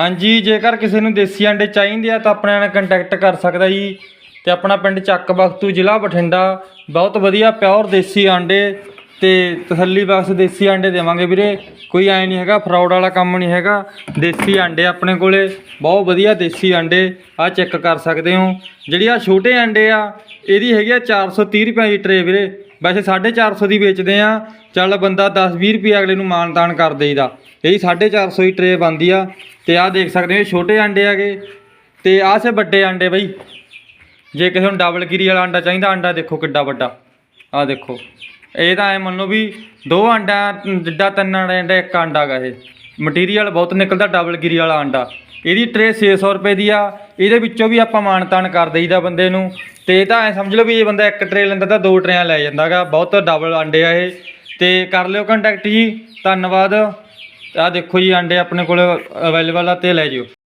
ਹਾਂਜੀ, ਜੇਕਰ ਕਿਸੇ ਨੂੰ ਦੇਸੀ ਅੰਡੇ ਚਾਹੀਦੇ ਆ ਤਾਂ ਆਪਣੇ ਨਾਲ ਕੰਟੈਕਟ ਕਰ ਸਕਦਾ ਜੀ। ਤੇ ਆਪਣਾ ਪਿੰਡ ਚੱਕ ਬਖਤੂ ਜ਼ਿਲ੍ਹਾ ਬਠਿੰਡਾ। ਬਹੁਤ ਵਧੀਆ ਪਿਓਰ ਦੇਸੀ ਅੰਡੇ। ਤੇ ਤਸੱਲੀ ਬਖਸ਼ ਦੇਸੀ ਆਂਡੇ ਦੇਵਾਂਗੇ ਵੀਰੇ। ਕੋਈ ਐ ਨਹੀਂ ਹੈਗਾ ਫਰਾਡ ਵਾਲਾ ਕੰਮ ਨਹੀਂ ਹੈਗਾ। ਦੇਸੀ ਆਂਡੇ ਆਪਣੇ ਕੋਲੇ, ਬਹੁਤ ਵਧੀਆ ਦੇਸੀ ਆਂਡੇ ਆ ਚੈੱਕ ਕਰ ਸਕਦੇ ਹੋ। ਜਿਹੜੀ ਆ ਛੋਟੇ ਆਂਡੇ ਆ, ਇਹਦੀ ਹੈਗੀ ਆ 430 ਰੁਪਏ ਦੀ ਟਰੇ ਵੀਰੇ। ਵੈਸੇ 450 ਦੀ ਵੇਚਦੇ ਆ, ਚੱਲ ਬੰਦਾ 10 20 ਰੁਪਏ ਅਗਲੇ ਨੂੰ ਮਾਨਤਾਨ ਕਰ ਦੇਈਦਾ। ਇਹਦੀ 450 ਦੀ ਟਰੇ ਬਣਦੀ ਆ। ਤੇ ਆਹ ਦੇਖ ਸਕਦੇ ਹੋ, ਇਹ ਛੋਟੇ ਆਂਡੇ ਹੈਗੇ। ਤੇ ਆਹ ਸੇ ਵੱਡੇ ਆਂਡੇ ਬਈ। ਜੇ ਕਿਸੇ ਨੂੰ ਡਬਲ ਗਿਰੀ ਵਾਲਾ ਆਂਡਾ ਚਾਹੀਦਾ, ਆਂਡਾ ਦੇਖੋ ਕਿੱਡਾ ਵੱਡਾ। ਆਹ ਦੇਖੋ। ਇਹ ਤਾਂ ਐ ਲਓ ਵੀ ਦੋ ਅੰਡਾ ਜਿੱਡਾ ਤਿੰਨ ਅੰਡਾ ਇੱਕ ਅੰਡਾ ਗਾ ਇਹ। ਮਟੀਰੀਅਲ ਬਹੁਤ ਨਿਕਲਦਾ ਡਬਲ ਗਿਰੀ ਵਾਲਾ ਅੰਡਾ ਇਹਦੀ ਟਰੇ 600 ਰੁਪਏ ਦੀ ਆ। ਇਹਦੇ ਵਿੱਚੋਂ ਵੀ ਆਪਾਂ ਮਾਨਤਾਨ ਕਰ ਦੇਈਦਾ ਬੰਦੇ ਨੂੰ। ਤੇ ਇਹ ਤਾਂ ਐ ਸਮਝ ਲਓ ਵੀ ਇਹ ਬੰਦਾ ਇੱਕ ਟਰੇ ਲੈਂਦਾ ਤਾਂ ਦੋ ਟਰੇਆਂ ਲੈ ਜਾਂਦਾਗਾ ਬਹੁਤ ਡਬਲ ਅੰਡੇ ਆ ਇਹ। ਤੇ ਕਰ ਲਿਓ ਕੰਟੈਕਟ ਜੀ। ਧੰਨਵਾਦ। ਆਹ ਦੇਖੋ ਜੀ ਅੰਡੇ ਆਪਣੇ ਕੋਲ ਅਵੇਲੇਬਲ ਆ ਤੇ ਲੈ ਜਿਓ।